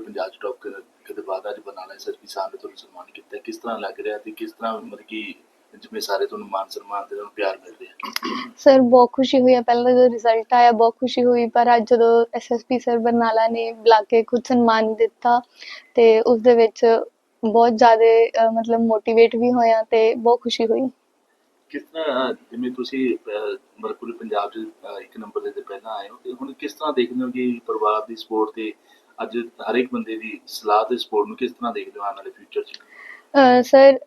ਪੂਰੇ ਪੰਜਾਬ ਚ ਟੌਪ ਕਰਨ ਦੇ ਬਾਅਦ ਅੱਜ ਬਰਨਾਲਾ ਐਸਐਸਪੀ ਸਾਹਿਬ ਨੇ ਤੁਹਾਨੂੰ ਸਨਮਾਨ ਕੀਤਾ। ਕਿਸ ਤਰ੍ਹਾਂ ਲੱਗ ਰਿਹਾ ਤੇ ਕਿਸ ਤਰ੍ਹਾਂ ਮਤਲਬ ਕਿ ਜਿਵੇਂ ਸਾਰੇ ਤੁਹਾਨੂੰ ਮਾਨ ਸਨਮਾਨ ਤੇ ਤੁਹਾਨੂੰ ਪਿਆਰ ਮਿਲ ਰਿਹਾ? ਸਰ ਬਹੁਤ ਖੁਸ਼ੀ ਹੋਈ ਹੈ ਪਹਿਲਾਂ ਜਦੋਂ ਰਿਜ਼ਲਟ ਆਇਆ ਬਹੁਤ ਖੁਸ਼ੀ ਹੋਈ ਪਰ ਅੱਜ ਜਦੋਂ ਐਸਐਸਪੀ ਸਰ ਬਰਨਾਲਾ ਨੇ ਬੁਲਾ ਕੇ ਖੁਦ ਸਨਮਾਨ ਦਿੱਤਾ ਤੇ ਉਸ ਦੇ ਵਿੱਚ ਬਹੁਤ ਜ਼ਿਆਦਾ ਮਤਲਬ ਮੋਟੀਵੇਟ ਵੀ ਹੋਇਆ ਤੇ ਬਹੁਤ ਖੁਸ਼ੀ ਹੋਈ। ਕਿਸ ਤਰ੍ਹਾਂ ਜਿਵੇਂ ਤੁਸੀਂ ਪੂਰੇ ਪੰਜਾਬ ਅਹ, ਇੱਕ ਨੰਬਰ ਦੇ ਤੇ ਪਹਿਲਾਂ ਆਏ ਹੋ ਤੇ ਹੁਣ ਕਿਸ ਤਰ੍ਹਾਂ ਦੇਖਦੇ ਹੋ ਕਿ ਪਰਿਵਾਰ ਦੀ ਸਪੋਰਟ ਤੇ ਅੱਜ ਹਰ ਇੱਕ ਬੰਦੇ ਦੀ ਸਲਾਹ ਤੇ ਸਪੋਰਟ ਨੂੰ ਕਿਸ ਤਰ੍ਹਾਂ ਦੇਖਦੇ ਹੋ ਆਉਣ ਵਾਲੇ ਫਿਊਚਰ 'ਚ? ਸਰ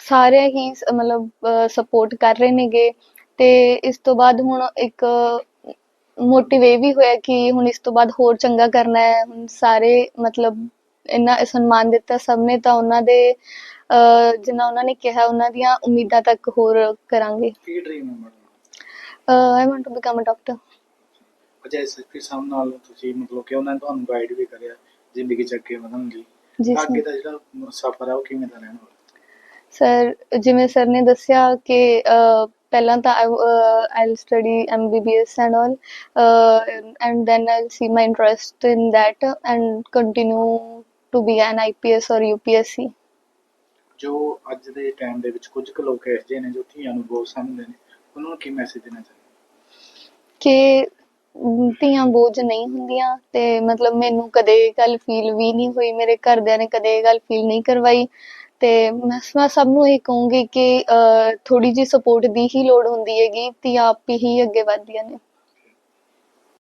ਸਾਰੇ ਹੀ ਸ- ਮਤਲਬ ਸਪੋਰਟ ਕਰ ਰਹੇ ਨੇਗੇ ਤੇ ਇਸ ਤੋਂ ਬਾਅਦ ਹੁਣ ਇੱਕ ਮੋਟਿਵ ਇਹ ਵੀ ਹੋਇਆ ਕਿ ਹੁਣ ਇਸ ਤੋਂ ਬਾਅਦ ਹੋਰ ਚੰਗਾ ਕਰਨਾ ਹੈ। ਹੁਣ ਸਾਰੇ ਮਤਲਬ ਇੰਨਾ ਸਨਮਾਨ ਦਿੱਤਾ ਸਭ ਨੇ ਤਾਂ ਉਹਨਾਂ ਦੇ ਜਿੰਨਾ ਉਹਨਾਂ ਨੇ ਕਿਹਾ ਉਹਨਾਂ ਦੀਆਂ ਉਮੀਦਾਂ ਤੱਕ ਹੋਰ ਕਰਾਂਗੇ। ਕੀ ਡ੍ਰੀਮ ਹੈ madam? I want to become a doctor Ajay SSP ਸਾਹਿਬ ਨਾਲ ਤੁਸੀਂ ਮਤਲਬ ਕਿ ਉਹਨਾਂ ਨੇ ਤੁਹਾਨੂੰ ਗਾਈਡ ਵੀ ਕਰਿਆ ਜ਼ਿੰਦਗੀ ਚ ਅੱਗੇ ਵਧਣ ਲਈ ਜੀ ਅੱਗੇ ਸਰ। ਦਾ ਜਿਹੜਾ ਸਫ਼ਰ ਹੈ ਉਹ ਕਿਵੇਂ ਦਾ ਰਹਿਣ ਵਾਲਾ? ਸਰ ਜਿਵੇਂ ਸਰ ਨੇ ਦੱਸਿਆ ਕਿ ਅ, ਪਹਿਲਾਂ ਤਾਂ I study MBBS and all and then I see my interest in that and continue to be an IPS ਔਰ ਯੂਪੀਐਸਸੀ ਜੋ ਅੱਜ ਦੇ ਟਾਈਮ ਦੇ ਵਿੱਚ ਕੁਝ ਕੁ ਲੋਕ ਇਹੋ ਜਿਹੇ ਨੇ ਜੋ ਧੀਆਂ ਨੂੰ ਬਹੁਤ ਸਮਝਦੇ ਨੇ ਉਹਨਾਂ ਨੂੰ ਕੀ ਮੈਸੇਜ ਦੇਣਾ ਚਾਹੁੰਦੇ? ਕਿ ਧੀਆਂ ਬੋਝ ਨਹੀਂ ਹੁੰਦੀਆਂ ਤੇ ਮਤਲਬ ਮੈਨੂੰ ਕਦੇ ਇਹ ਗੱਲ ਫੀਲ ਵੀ ਨਹੀਂ ਹੋਈ, ਮੇਰੇ ਘਰਦਿਆਂ ਨੇ ਕਦੇ ਇਹ ਗੱਲ ਫੀਲ ਨਹੀਂ ਕਰਵਾਈ ਤੇ ਮੈਂ ਮੈਂ ਸਭ ਨੂੰ ਇਹ ਕਹੂੰਗੀ ਕਿ ਥੋੜੀ ਜਿਹੀ ਸਪੋਰਟ ਦੀ ਹੀ ਲੋੜ ਹੁੰਦੀ ਹੈਗੀ, ਧੀਆਂ ਆਪ ਹੀ ਅੱਗੇ ਵੱਧਦੀਆਂ ਨੇ।